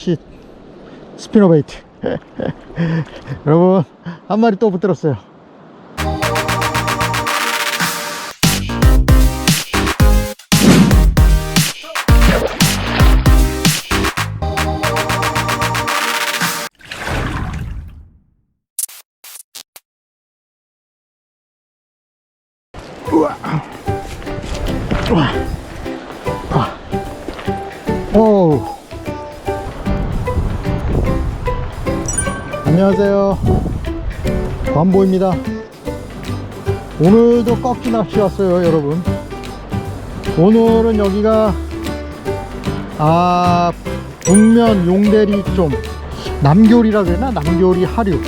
시 스피너베이트 여러분 한 마리 또 붙들었어요 안녕하세요. 관보입니다. 오늘도 꺾기 낚시 왔어요 여러분. 오늘은 여기가 아 북면 용대리 좀 남교리라 그러나? 남교리 하류.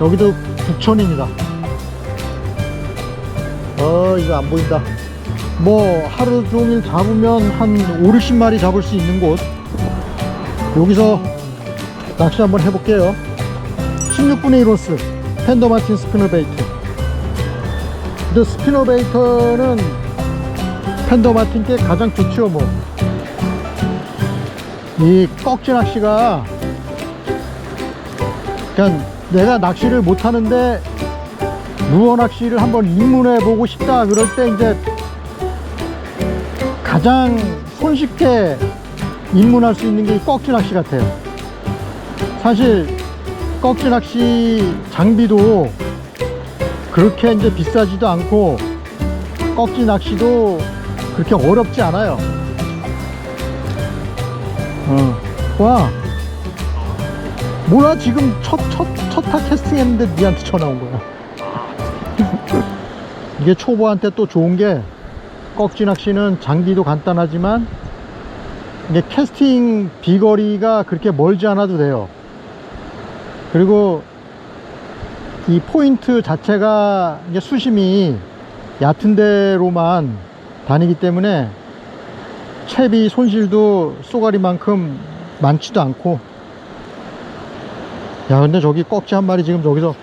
여기도 북천입니다. 어 이거 안 보인다. 뭐 하루 종일 잡으면 한 5, 60마리 잡을 수 있는 곳. 여기서 낚시 한번 해볼게요 16분의 1온스 펜더마틴 스피너 베이트 근데 스피너 베이터는 펜더마틴께 가장 좋죠 뭐이 꺽지 낚시가 그냥 내가 낚시를 못하는데 무어 낚시를 한번 입문해 보고 싶다. 그럴 때 이제 가장 손쉽게 입문할 수 있는 게이 꺽지 낚시 같아요. 사실 꺽지 낚시 장비도 그렇게 이제 비싸지도 않고 꺽지 낚시도 그렇게 어렵지 않아요. 어. 와. 뭐야 지금 첫 첫 첫타 캐스팅 했는데 니한테 전화 온 거야. 이게 초보한테 또 좋은 게 꺽지 낚시는 장비도 간단하지만 이게 캐스팅 비거리가 그렇게 멀지 않아도 돼요. 그리고 이 포인트 자체가 이제 수심이 얕은 데로만 다니기 때문에 채비 손실도 쏘가리만큼 많지도 않고. 야 근데 저기 꺽지 한 마리 지금 저기서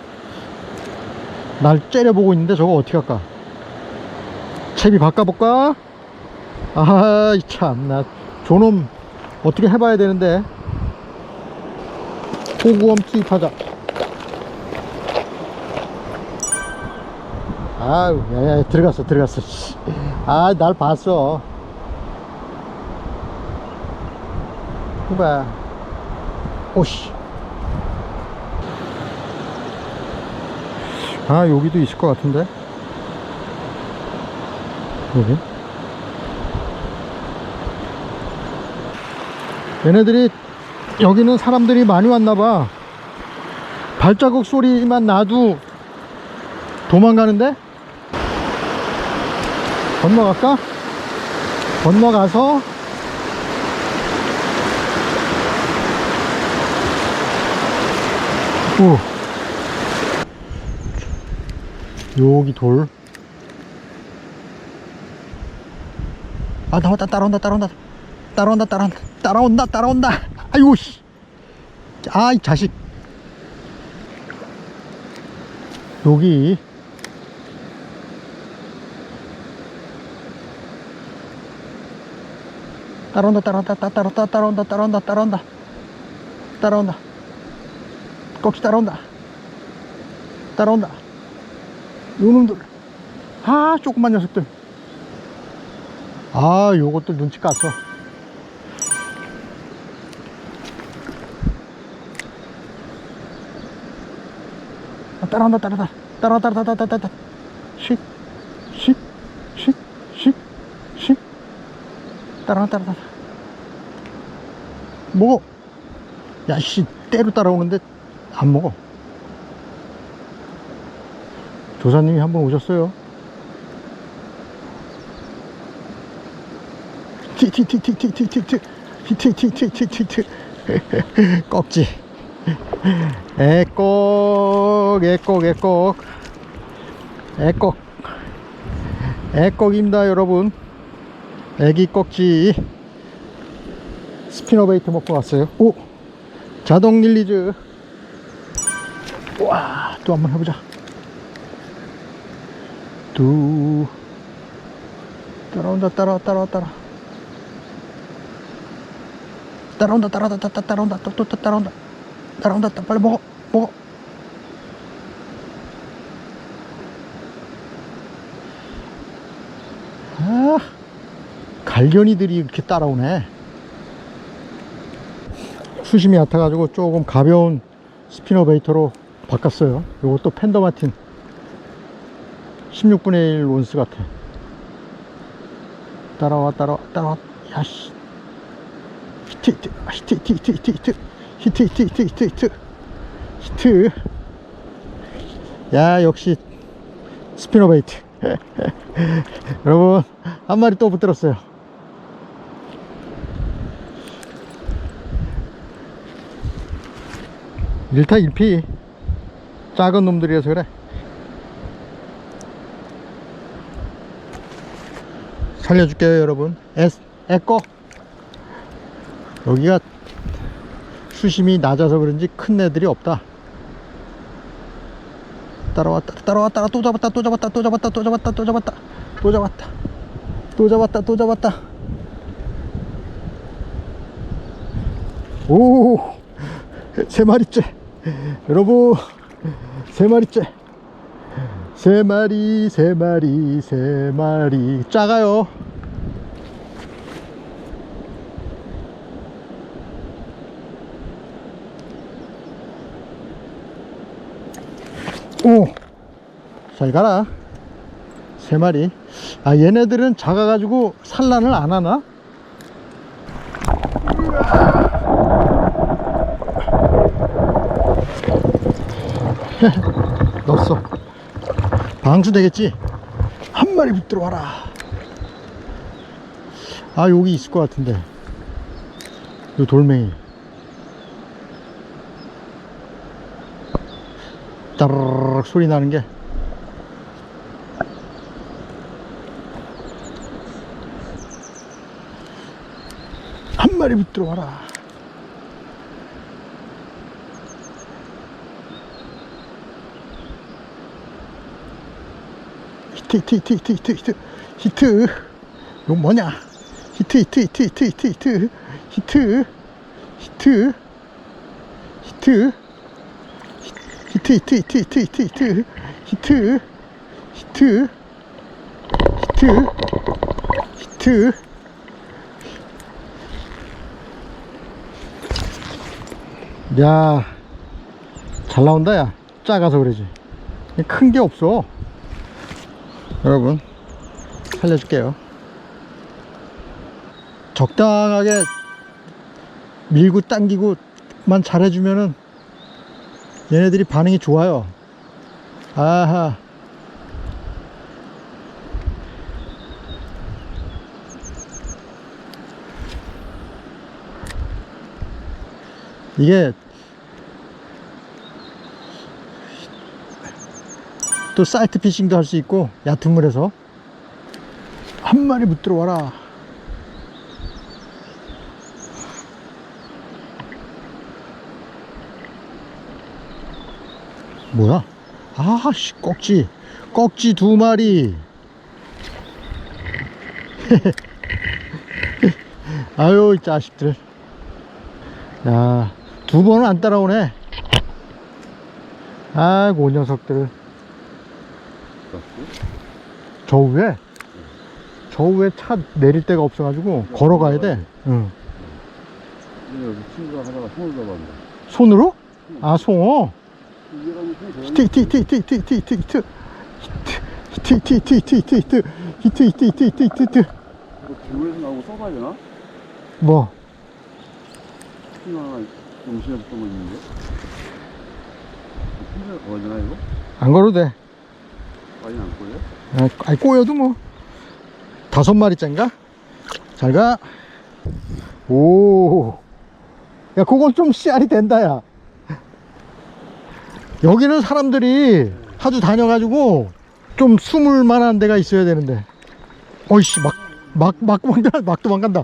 날 째려보고 있는데 저거 어떻게 할까? 채비 바꿔볼까? 아이 참나. 저놈 어떻게 해봐야 되는데 호구엄 투입하자. 아유, 야, 야, 들어갔어, 들어갔어. 씨. 아, 날 봤어. 이봐. 오씨. 아, 여기도 있을 것 같은데. 여기. 얘네들이 여기는 사람들이 많이 왔나봐 발자국 소리만 나도 도망가는데 건너갈까? 건너가서 오 여기 돌 아, 나왔다, 따라온다, 따라온다. 따라온다, 따라온다, 따라온다, 따라온다. 아이고, 씨. 아, 이 자식. 여기. 따라온다, 따라온다, 따- 따라온다, 따라온다, 따라온다, 따라온다. 따라온다. 꺽지 따라온다. 따라온다. 요놈들. 아, 조그만 녀석들. 아, 요것들 눈치 깠어. 따라온다, 따라다. 따라온다, 따라다, 따라다, 따라다. 쉿, 쉿, 쉿, 쉿, 쉿. 따라온다, 따라다. 먹어. 야, 씨, 때로 따라오는데 안 먹어. 조사님이 한 번 오셨어요. 틱틱틱틱틱틱틱틱틱틱틱틱틱 꺽지 애꺽 애꺽 애꺽. 애꺽. 애꺽입니다 여러분. 애기 꺽지. 스피너 베이트 먹고 왔어요. 오! 자동 릴리즈. 와 또 한번 해보자. 두. 따라온다 따라와 따라와 따라. 따라온다 따라온다 따라온다. 또 또 따라온다 따라온다 따- 빨리 먹어 먹어. 아 갈견이들이 이렇게 따라오네. 수심이 얕아가지고 조금 가벼운 스피너 베이터로 바꿨어요. 요것도 팬더마틴. 16분의 1 온스 같아. 따라와 따라와 따라와. 야씨. 히트 히트 아, 히트 히트 히트 히트 히트 히트 히트 히트 히트. 히트. 야 역시 스피너 베이트. 여러분 한 마리 또 붙들었어요. 일타일피. 작은 놈들이라서 그래. 살려줄게요 여러분. 에, 에꺼 여기가 수심이 낮아서 그런지 큰 애들이 없다. 따라왔다 따라왔다 또 잡았다 또 잡았다 또 잡았다 또 잡았다 또 잡았다. 또 잡았다. 또 잡았다 또 잡았다. 오 세 마리째. 여러분 세 마리째. 세 마리 세 마리 세 마리. 작아요 오! 잘 가라. 세 마리. 아, 얘네들은 작아 가지고 산란을 안 하나? 넣었어. 방수 되겠지? 한 마리 붙들어 와라. 아, 여기 있을 것 같은데. 요 돌멩이. 따르르 소리 나는 게 마리 붙들어 와라. 히트 히트 히트 히트 히트 히트 히트 이거 뭐냐 히트 히트 히트 히트 히트 히트 히트 히트 히트 히트 히트 히트 히트 히트 히트 히트 히트 히트 히트 야, 잘 나온다, 야. 작아서 그러지. 큰 게 없어. 여러분, 살려줄게요. 적당하게 밀고 당기고만 잘해주면은 얘네들이 반응이 좋아요. 아하. 이게 또 사이트 피싱도 할 수 있고 얕은 물에서. 한 마리 붙들어 와라. 뭐야? 아씨 꺽지. 꺽지 두 마리. 아유 이 자식들. 야두 번은 안 따라오네. 아이고 녀석들 저 위에? 저 위에 차 내릴 데가 없어가지고 걸어가야 돼. 응. 여기 친구가 하다가 손을 잡았는데. 손으로? 아, 송어? 히트, 히트, 히트, 히트, 히트, 히트, 히트, 히트. 히트, 히트, 히트, 히트, 히트, 히트. 히트, 히트, 히트, 히트, 히트, 히트. 이거 기울에서 나오고 써봐야 되나? 뭐? 스킨 하나 정신에 붙은 거 있는데? 힘들어 걸어야 되나, 이거? 안 걸어도 돼. 많이 안 걸려? 아, 아니, 꼬여도 뭐. 다섯 마리째인가? 잘 가. 오. 야, 그건 좀 씨알이 된다, 야. 여기는 사람들이 하도 다녀가지고 좀 숨을 만한 데가 있어야 되는데. 어이씨, 막, 막, 막 도망간다, 막 도망간다.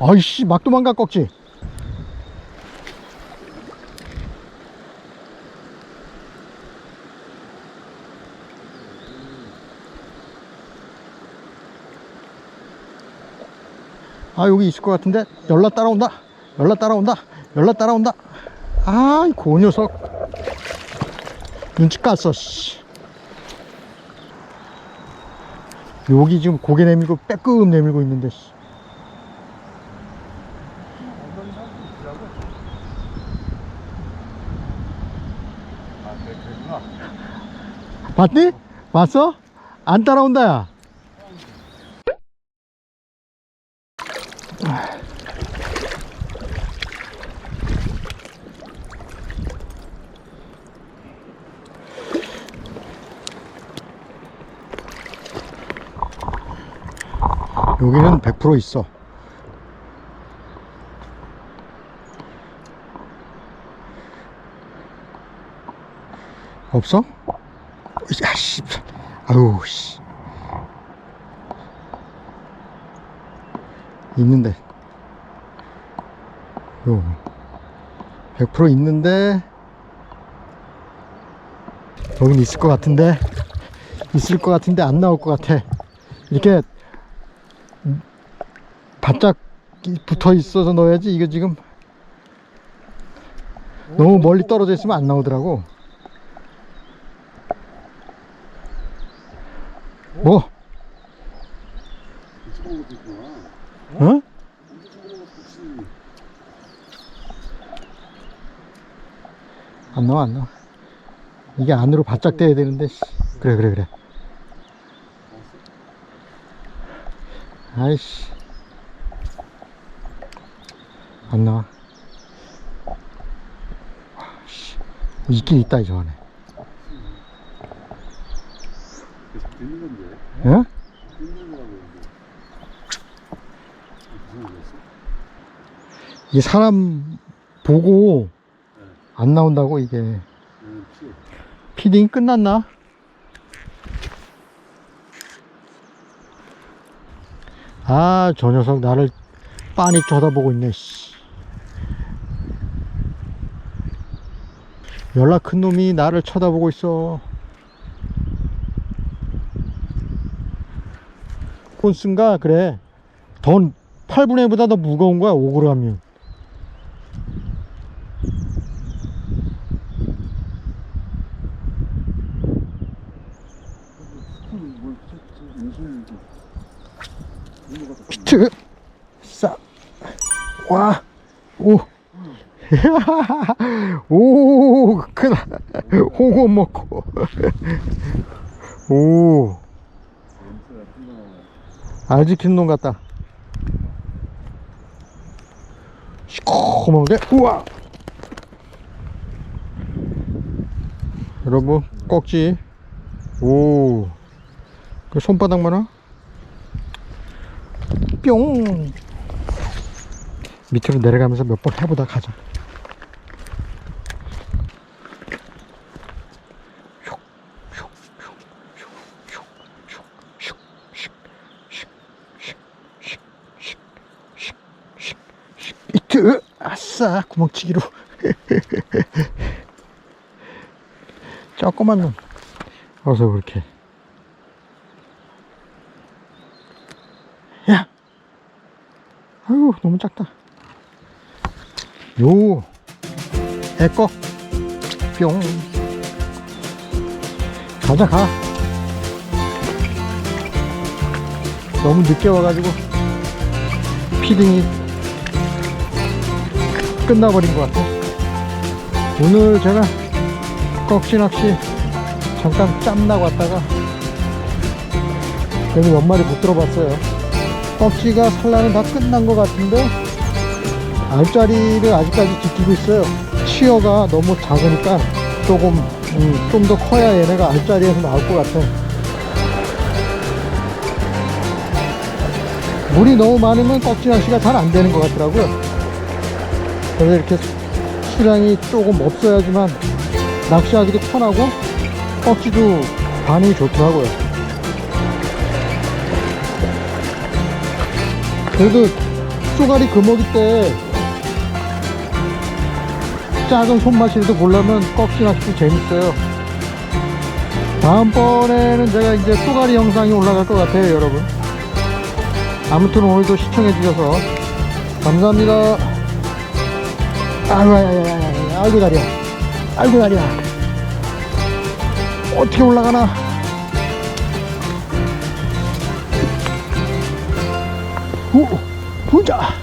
아이씨, 막 도망가, 꺽지. 아 여기 있을 것 같은데 연락 따라온다 연락 따라온다 연락 따라온다 아이 고 녀석 눈치 깠어 씨. 여기 지금 고개 내밀고 빼끔 내밀고 있는데 씨. 아. 봤니? 봤어? 안 따라온다 야 여기는 100% 있어. 없어? 야씨. 아유 씨. 있는데. 요 100% 있는데. 여긴 있을 것 같은데. 있을 것 같은데 안 나올 것 같아. 이렇게 바짝 붙어 있어서 넣어야지 이거 지금 너무 멀리 떨어져 있으면 안 나오더라고 뭐? 어? 안 나와 안 나와 이게 안으로 바짝 대야 되는데 씨. 그래 그래 그래 아이씨 안 나와 와, 씨. 있긴 있다 저 안에 계속 들리는 건데. 어? 들리는 거라고 그러는데. 무슨 일이었어? 이 사람 보고 네. 안 나온다고 이게. 피딩 끝났나? 아, 저 녀석 나를 빤히 쳐다보고 있네, 씨. 연락 큰 놈이 나를 쳐다보고 있어. 콘스인가? 그래. 더, 8분의 1보다 더 무거운 거야, 5g이면. 뭘, 저, 저, 요즘 이거 갖다 히트! 싸! 와! 오! 오! 크다! 홍어 먹고. 오! 냄새가 풍겨나네. 알지 킨 놈 같다. 시커먼데? 우와! 여러분, 꺽지. 오! 그 손바닥만 하? 뿅! 밑으로 내려가면서 몇 번 해보다 가자. 슉, 슉. 이트! 아싸! 구멍치기로. 조그만 놈. 어서 그렇게. 야! 아유, 너무 작다. 요, 에꺼, 뿅. 가자, 가. 너무 늦게 와가지고, 피딩이 끝나버린 것 같아. 오늘 제가 꺽지 낚시 잠깐 짬나고 왔다가, 그래서 몇 마리 못 들어봤어요. 꺽지가 산란은 다 끝난 것 같은데 알짜리를 아직까지 지키고 있어요 치어가 너무 작으니까 조금 음, 좀 더 커야 얘네가 알짜리에서 나올 것 같아 물이 너무 많으면 꺽지 낚시가 잘 안 되는 것 같더라고요 그래서 이렇게 수- 수량이 조금 없어야지만 낚시하기도 편하고 꺽지도 반응이 좋더라고요. 그래도 쏘가리 금어기 때 작은 손맛이라도 보려면 꺽지 낚시도 재밌어요. 다음번에는 제가 이제 쏘가리 영상이 올라갈 것 같아요 여러분. 아무튼 오늘도 시청해주셔서 감사합니다. 아이고, 아이고, 다리야. 아이고, 다리야. 어떻게 올라가나? 오, 보자.